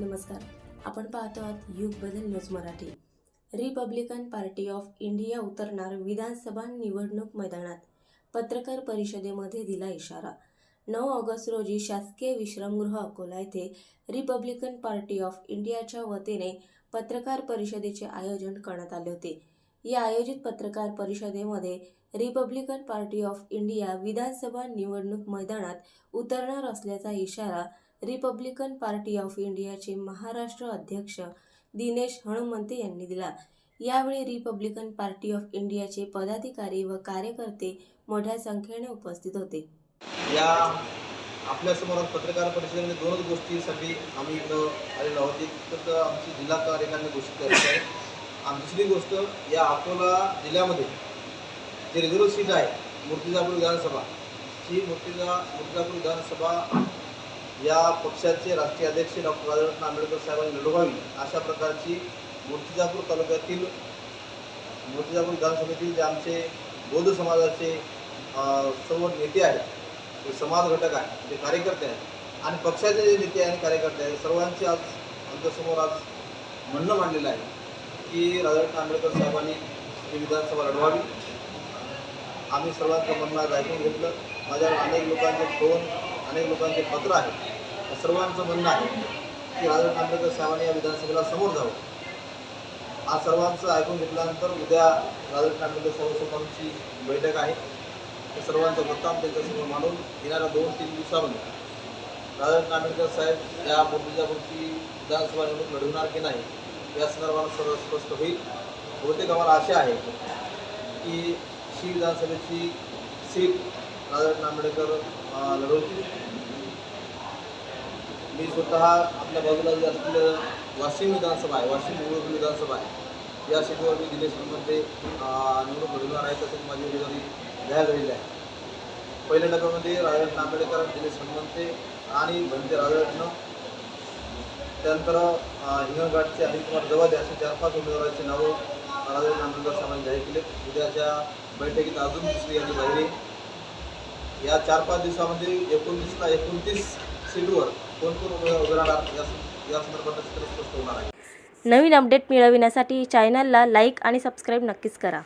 नमस्कार. आपण पाहतो आहात Yug Badal news Marathi. Republican Party of India उतरणार विधानसभा निवडणूक मैदानात. पत्रकार परिषदेमध्ये दिला इशारा. नऊ ऑगस्ट रोजी शासकीय विश्रामगृह अकोला येथे रिपब्लिकन पार्टी ऑफ इंडियाच्या वतीने पत्रकार परिषदेचे आयोजन करण्यात आले होते. या आयोजित पत्रकार परिषदेमध्ये रिपब्लिकन पार्टी ऑफ इंडिया विधानसभा निवडणूक मैदानात उतरणार असल्याचा इशारा रिपब्लिकन पार्टी ऑफ इंडियाचे महाराष्ट्र अध्यक्ष दिनेश हणमंते यांनी दिला. यावेळी रिपब्लिकन पार्टी ऑफ इंडियाचे पदाधिकारी व कार्यकर्ते मोठ्या संख्येने उपस्थित होते. या आपल्यासमोर आज पत्रकार परिषदेमध्ये दोनच गोष्टीसाठी आम्ही इथं आलेलो आहोत. एक तर आमची जिल्हा कार्यालयाने घोषित करायची आहे आणि दुसरी गोष्ट या अकोला जिल्ह्यामध्ये जे रिझर्व सीट आहे मूर्तिजापूर विधानसभा ही मूर्तिजा मूर्तिजापूर विधानसभा या पक्षाचे राष्ट्रीय अध्यक्ष डॉक्टर राजरत्न आंबेडकर साहेबांनी लढवावी अशा प्रकारची मूर्तिजापूर तालुक्यातील मूर्तिजापूर विधानसभेतील जे आमचे बौद्ध समाजाचे सर्व नेते आहेत जे समाज घटक आहे जे कार्यकर्ते आहेत आणि पक्षाचे जे नेते आणि कार्यकर्ते आहेत सर्वांचे आज आमच्यासमोर आज म्हणणं मांडलेलं आहे की राजरत्न आंबेडकर साहेबांनी ही विधानसभा लढवावी. आम्ही सर्वांचं म्हणणं ऐकून घेतलं. माझ्या अनेक लोकांचे फोन अनेक लोकांचे पत्र आहेत. सर्वांचं म्हणणं आहे की राजरत्न आंबेडकर साहेबांनी या विधानसभेला समोर जावं. आज सर्वांचं ऐकून घेतल्यानंतर उद्या राजरत्न आंबेडकर साहेबांची बैठक आहे. त्या सर्वांचं मतदान त्यांच्यासमोर मांडून येणाऱ्या दोन तीन दिवसामध्ये राजरत्न आंबेडकर साहेब या मूर्तिजापूरची विधानसभा निवडणूक लढवणार की नाही या संदर्भात सर्व स्पष्ट होईल. बहुतेक आम्हाला आशा आहे की ही विधानसभेची सीट राजरत्न आंबेडकर लढवतील मी स्वतः आपल्या बाजूला जे असलेलं वाशिम विधानसभा आहे वाशिम निवडणूक विधानसभा आहे. या सीटवर मी दिनेश हनुमंते निवडणूक लढवणार आहे तसेच माझी उमेदवारी जाहीर झालेली आहे. पहिल्या डब्यामध्ये राजन आंबेडकर दिनेश हनुमंते आणि म्हणजे भंते राजरत्न त्यानंतर हिंगणघाटचे अनिल कुमार जवादे असे चार पाच उमेदवारांची नावं राजन आंबेडकर साहेबांनी जाहीर केले. उद्याच्या बैठकीत अजून दुसरी यादी बाहेर या चार पाच दिवसामध्ये एकोणतीसला एकोणतीस सीटवर कोण कोण उमेदवार राहणार या या संदर्भात चित्र स्पष्ट होणार आहे. नवीन अपडेट मिळविण्यासाठी चॅनलला लाईक आणि सबस्क्राईब नक्कीच करा.